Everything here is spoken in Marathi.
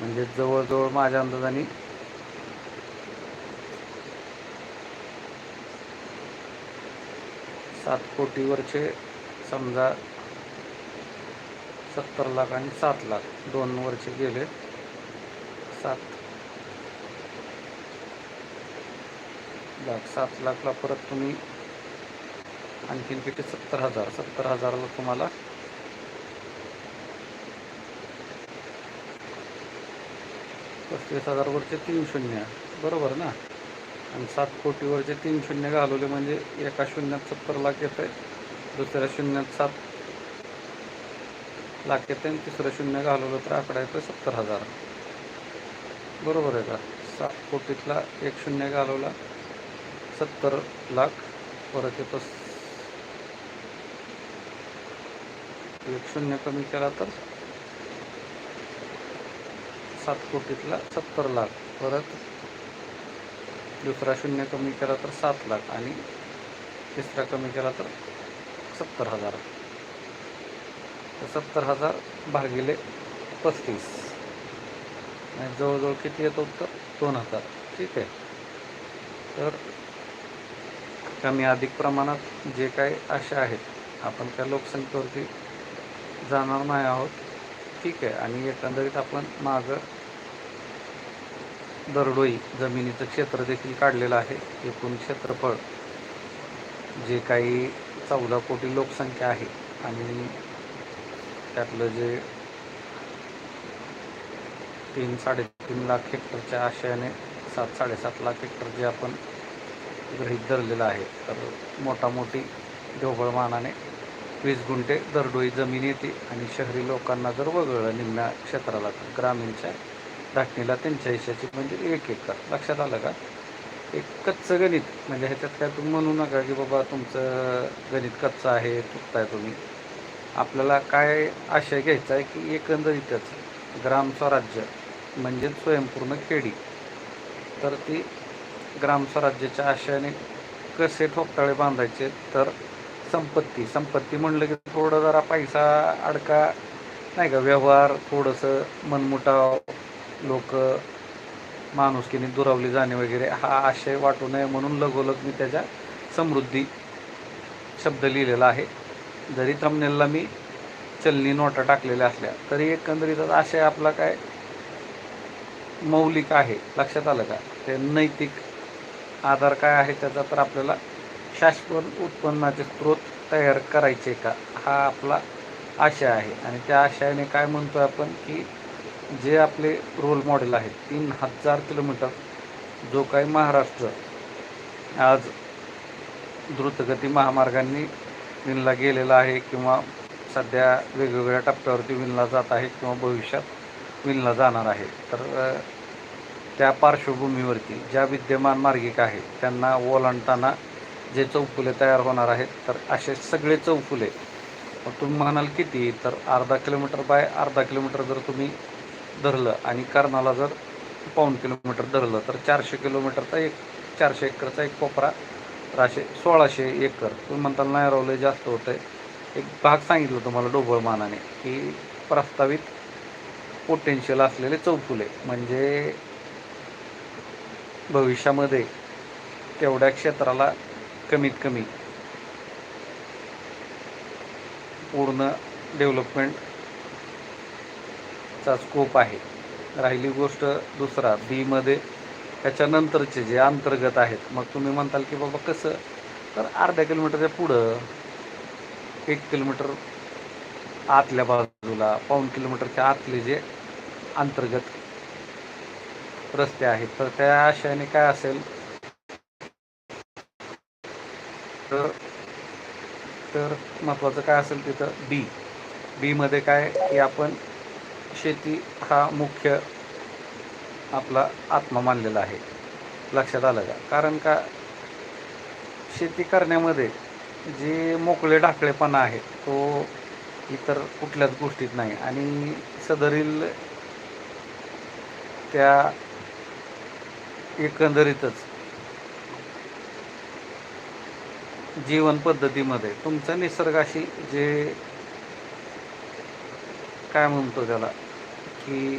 म्हणजे जवळजवळ माझ्या अंदाजाने सात कोटीवरचे समजा सत्तर लाख आणि सात लाख दोन वरचे गेले. सात लाख सात लाखला परत तुम्ही आणखीन किती? सत्तर हजार. सत्तर हजाराला तुम्हाला पस्तीस हजारवरचे तीन शून्य. बरोबर ना? आणि सात कोटीवरचे तीन शून्य घालवले म्हणजे एका शून्यात सत्तर लाख येते दुसऱ्या शून्यात सात लाख येते आणि तिसरं शून्य घालवलं तर आकडा येतो सत्तर हजार. बरोबर आहे का? सात कोटीतला एक शून्य घालवला सत्तर लाख परत येतो. एक शून्य कमी केला तर सात कोटीतला सत्तर लाख. परत दुसरा शून्य कमी केला तर सात लाख आणि तिसरा कमी केला तर सत्तर हजार. तर सत्तर हजार भागिले पस्तीस. आणि जवळजवळ किती येतो तर दोन हजार. ठीक आहे. तर कमी अधिक प्रमाणात जे काही आशा आहेत आपण त्या लोकसंख्येवरती जाणार नाही आहोत. ठीक आहे. आणि एकंदरीत आपण मागं दरडोई जमिनीचं क्षेत्र देखील काढलेलं आहे. एकूण क्षेत्रफळ जे काही चौदा कोटी लोकसंख्या आहे आणि त्यातलं जे तीन साडेतीन लाख हेक्टरच्या आशयाने सात साडेसात लाख हेक्टर जे आपण गृहीत धरलेलं आहे तर मोठामोठी ढोबळमानाने वीस गुंठे दरडोई जमीन येते आणि शहरी लोकांना जर वगळलं निम्म्या क्षेत्राला तर ग्रामीणच्या धाटणीला त्यांच्या हिशाची म्हणजे एक एकर. लक्षात आलं का? एक कच्चं गणित. म्हणजे ह्याच्यात काय तुम्ही म्हणू नका की बाबा तुमचं गणित कच्चं आहे चुकताय तुम्ही. आपल्याला काय आशय घ्यायचा आहे की एकंदरीतच ग्रामस्वराज्य म्हणजेच स्वयंपूर्ण खेडी. तर ती ग्राम स्वराज्याच्या आशयाने कसे ठोकताळे बांधायचे? तर संपत्ती. संपत्ती म्हणलं की थोडं जरा पैसा अडका नाही का? व्यवहार थोडंसं मनमुटाव लोक माणुसकीने दुरावली जाणे वगैरे हा आशय वाटू नये म्हणून लगोलग मी त्याच्या समृद्धी शब्द लिहिलेला आहे. जरी थंबनेलला मी चलनी नोटा टाकलेल्या असल्या तरी एकंदरीतच आशय आपला काय मौलिक आहे? लक्षात आलं का? ते नैतिक आधार काय आहे त्याचा तर आपल्याला शाश्वत उत्पन्नाचे स्रोत तयार करायचे का? हा आपला आशय आहे. आणि त्या आशयाने काय म्हणतो आपण की जे आपले रोल मॉडेल आहेत तीन हजार किलोमीटर जो काही महाराष्ट्र आज द्रुतगती महामार्गांनी विणला गेलेला आहे किंवा सध्या वेगवेगळ्या टप्प्यावरती विणला जात आहे किंवा भविष्यात विणला जाणार आहे तर त्या पार्श्वभूमीवरती ज्या विद्यमान मार्गिका आहेत त्यांना ओलांडताना जे चौफुले तयार होणार आहेत तर असे सगळे चौफुले मग तुम्ही म्हणाल किती? तर अर्धा किलोमीटर बाय अर्धा किलोमीटर जर तुम्ही धरलं आणि कर्नाला जर पाऊण किलोमीटर धरलं तर चारशे किलोमीटरचा एक चारशे एकरचा एक कोपरा राशे सोळाशे एकर. तुम्ही म्हणताल नाही रावलं जास्त होतं आहे एक भाग सांगितलं तुम्हाला डोबळमानाने की प्रस्तावित पोटेन्शियल असलेले चौफुले म्हणजे भविष्यामध्ये तेवढ्या क्षेत्राला कमीत कमी पूर्ण डेव्हलपमेंट चा स्कोप आहे. राहिली गोष्ट दुसरा बीमध्ये त्याच्यानंतरचे जे अंतर्गत आहेत मग तुम्ही म्हणताल की बाबा कसं? तर अर्ध्या किलोमीटरच्या पुढं एक किलोमीटर आतल्या बाजूला पाऊण किलोमीटरच्या आतले जे अंतर्गत रस्ते आहेत तर त्या आशयाने काय असेल? तर तर महत्त्वाचं काय असेल तिथं? बी बीमध्ये काय की आपण शेती हा मुख्य आपला आत्मा मानलेला आहे. लक्षात आलं का? कारण का शेती करण्यामध्ये जे मोकळे ढाकळेपणा आहे तो इतर कुठल्याच गोष्टीत नाही. आणि सदरील त्या एकंदरीतच जीवन पद्धतीमध्ये तुमचं निसर्गाशी जे काय म्हणतो त्याला? की